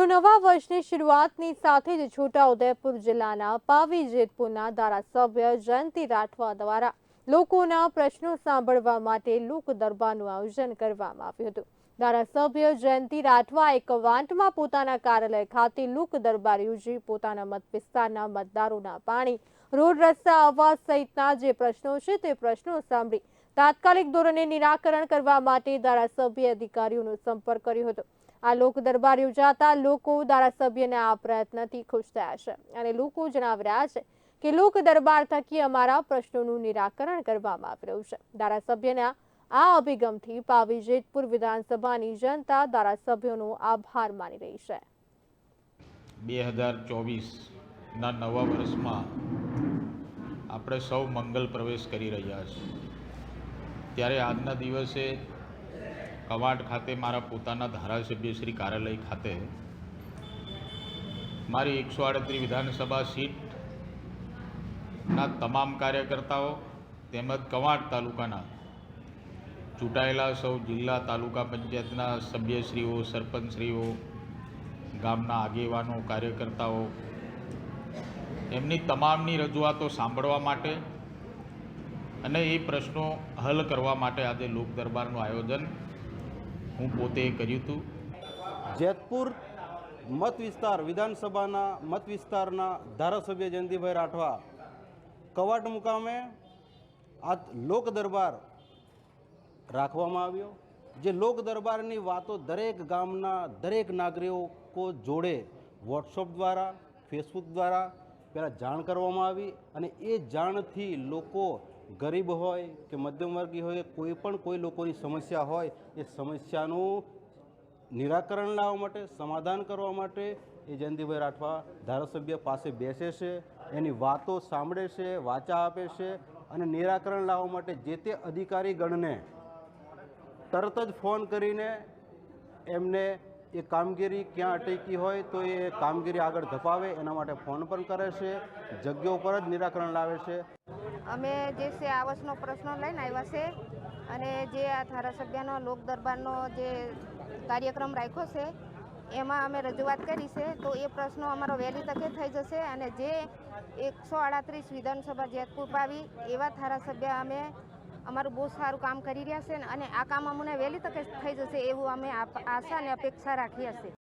તો નવા વર્ષની શરૂઆતની સાથે જ છોટાઉદેપુર જિલ્લાના પાવી જેતપુરના ધારાસભ્ય જયંતિ રાઠવા દ્વારા લોકોના પ્રશ્નો સાંભળવા માટે લોક દરબારનું આયોજન કરવામાં આવ્યું હતું. ધારાસભ્ય જયંતિ એક વાંટમાં પોતાના કાર્યાલય ખાતે લોક દરબાર યોજી પોતાના મત વિસ્તારના મતદારોના પાણી, રોડ રસ્તા આવવા સહિતના જે પ્રશ્નો છે તે પ્રશ્નો સાંભળી તાત્કાલિક ધોરણે નિરાકરણ કરવા માટે ધારાસભ્ય અધિકારીઓનો સંપર્ક કર્યો હતો. આ લોક દરબાર યોજાતા લોકો ધારાસભ્યના આ પ્રયત્નથી ખુશ થયા છે અને લોકો જણાવી રહ્યા છે કે લોક દરબાર થકી અમારા પ્રશ્નોનું નિરાકરણ કરવામાં આવી રહ્યું છે. ધારાસભ્યના આ અભિગમથી પાવી જેતપુર વિધાનસભાની જનતા ધારાસભ્યોનો આભાર માની રહી છે. બે હજાર ચોવીસના નવા વર્ષમાં આપણે સૌ મંગલ પ્રવેશ કરી રહ્યા છીએ. ત્યારે આજના દિવસે કવાડ ખાતે મારા પોતાના ધારાસભ્ય શ્રી કાર્યાલય ખાતે મારી એકસો આડત્રીસ વિધાનસભા સીટના તમામ કાર્યકર્તાઓ તેમજ કવાડ તાલુકાના ચૂંટાયેલા સૌ જિલ્લા તાલુકા પંચાયતના સભ્યશ્રીઓ, સરપંચશ્રીઓ, ગામના આગેવાનો, કાર્યકર્તાઓ, એમની તમામની રજૂઆતો સાંભળવા માટે અને એ પ્રશ્નો હલ કરવા માટે આજે લોક દરબારનું આયોજન હું પોતે કર્યું હતું જેતપુર મત વિસ્તાર, વિધાનસભાના મત વિસ્તારના ધારાસભ્ય જયંતિભાઈ રાઠવા, કવાટ મુકામે આ લોક દરબાર રાખવામાં આવ્યો, જે લોક દરબારની વાતો દરેક ગામના દરેક નાગરિકો જોડે વોટ્સઅપ દ્વારા, ફેસબુક દ્વારા પહેલાં જાણ કરવામાં આવી અને એ જાણથી લોકો ગરીબ હોય કે મધ્યમવર્ગી હોય, કોઈ પણ કોઈ લોકોની સમસ્યા હોય, એ સમસ્યાનું નિરાકરણ લાવવા માટે, સમાધાન કરવા માટે એ જયંતિભાઈ રાઠવા ધારાસભ્ય પાસે બેસે છે, એની વાતો સાંભળે છે, વાચા આપે છે અને નિરાકરણ લાવવા માટે જે તે અધિકારીગણને તરત જ ફોન કરીને એમને એ કામગીરી ક્યાં અટકી હોય તો એ કામગીરી આગળ ધપાવે, એના માટે ફોન પણ કરે છે, જગ્યા ઉપર જ નિરાકરણ લાવે છે. અમે જે છે આવાસનો પ્રશ્ન લઈને આવ્યા છે અને જે આ ધારાસભ્યનો લોક દરબારનો જે કાર્યક્રમ રાખ્યો છે, એમાં અમે રજૂઆત કરી છે. તો એ પ્રશ્નો અમારો વહેલી તકે થઈ જશે અને જે એકસો આડત્રીસ વિધાનસભા જેતપુર પાવી એવા ધારાસભ્ય અમે અમારું બહુ સારું કામ કરી રહ્યા છે અને આ કામ અમને વહેલી તકે થઈ જશે એવું અમે આશા અને અપેક્ષા રાખી છીએ.